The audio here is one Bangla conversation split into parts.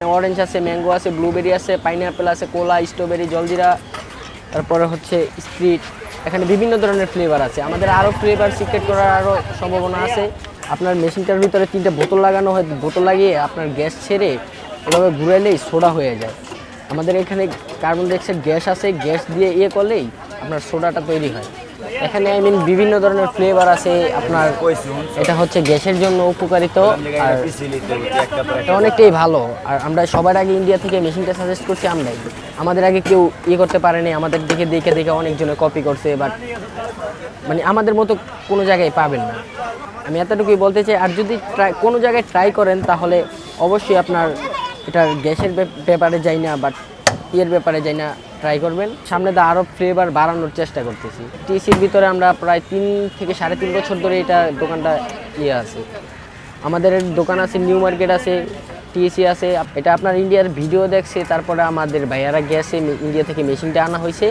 অরেঞ্জ আছে ম্যাঙ্গো আছে ব্লুবেরি আছে পাইনাপেল আছে কোলা স্ট্রবেরি জলজিরা তারপরে হচ্ছে স্প্রিট এখানে বিভিন্ন ধরনের ফ্লেভার আছে। আমাদের আরও ফ্লেভার সিক্রেট করার আরও সম্ভাবনা আছে। আপনার মেশিনটার ভিতরে তিনটে বোতল লাগানো হয়। বোতল লাগিয়ে আপনার গ্যাস ছেড়ে এভাবে ঘুরাইলেই সোডা হয়ে যায়। আমাদের এখানে কার্বন ডাইঅক্সাইড গ্যাস আছে। গ্যাস দিয়ে ইয়ে করলেই আপনার সোডাটা তৈরি হয়। এখানে আই মিন বিভিন্ন ধরনের ফ্লেভার আছে আপনার। এটা হচ্ছে গ্যাসের জন্য উপকারিত, আর এটা অনেকটাই ভালো। আর আমরা সবার আগে ইন্ডিয়া থেকে মেশিনটা সাজেস্ট করছি আমরাই। আমাদের আগে কেউ ইয়ে করতে পারেনি আমাদের দেখে দেখে দেখে অনেকজনে কপি করছে বাট মানে আমাদের মতো কোনো জায়গায় পাবেন না। আমি এতটুকুই বলতে চাই, আর যদি ট্রাই কোনো জায়গায় ট্রাই করেন, তাহলে অবশ্যই আপনার এটার গ্যাসের ব্যাপারে যাই না বাট ইয়ের ব্যাপারে যাই না ট্রাই করবেন। সামনে তো আরও ফ্লেভার বাড়ানোর চেষ্টা করতেছি। টিসির ভিতরে আমরা প্রায় তিন থেকে সাড়ে তিন বছর ধরে এটা দোকানটা ইয়ে আছে। আমাদের দোকান আছে নিউ মার্কেট আছে টিএসি আছে। এটা আপনার ইন্ডিয়ার ভিডিও দেখছে, তারপরে আমাদের ভাইয়ারা গেছে ইন্ডিয়া থেকে মেশিনটা আনা হয়েছে।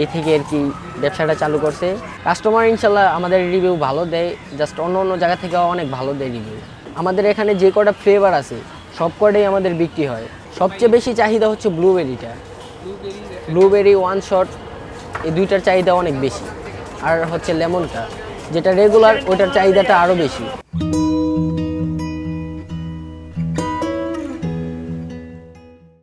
এই থেকে আর কি ব্যবসাটা চালু করছে। কাস্টমার ইনশাল্লাহ আমাদের রিভিউ ভালো দেয় জাস্ট অন্য অন্য জায়গা থেকে অনেক ভালো দেয় রিভিউ আমাদের এখানে যে কটা ফ্লেভার আছে, সব কটাই আমাদের বিক্রি হয়। সবচেয়ে বেশি চাহিদা হচ্ছে ব্লুবেরিটা ব্লুবেরি ওয়ান শট এই দুইটার চাহিদা অনেক বেশি। আর হচ্ছে লেমনটা যেটা রেগুলার ওইটার চাহিদাটা আরও বেশি।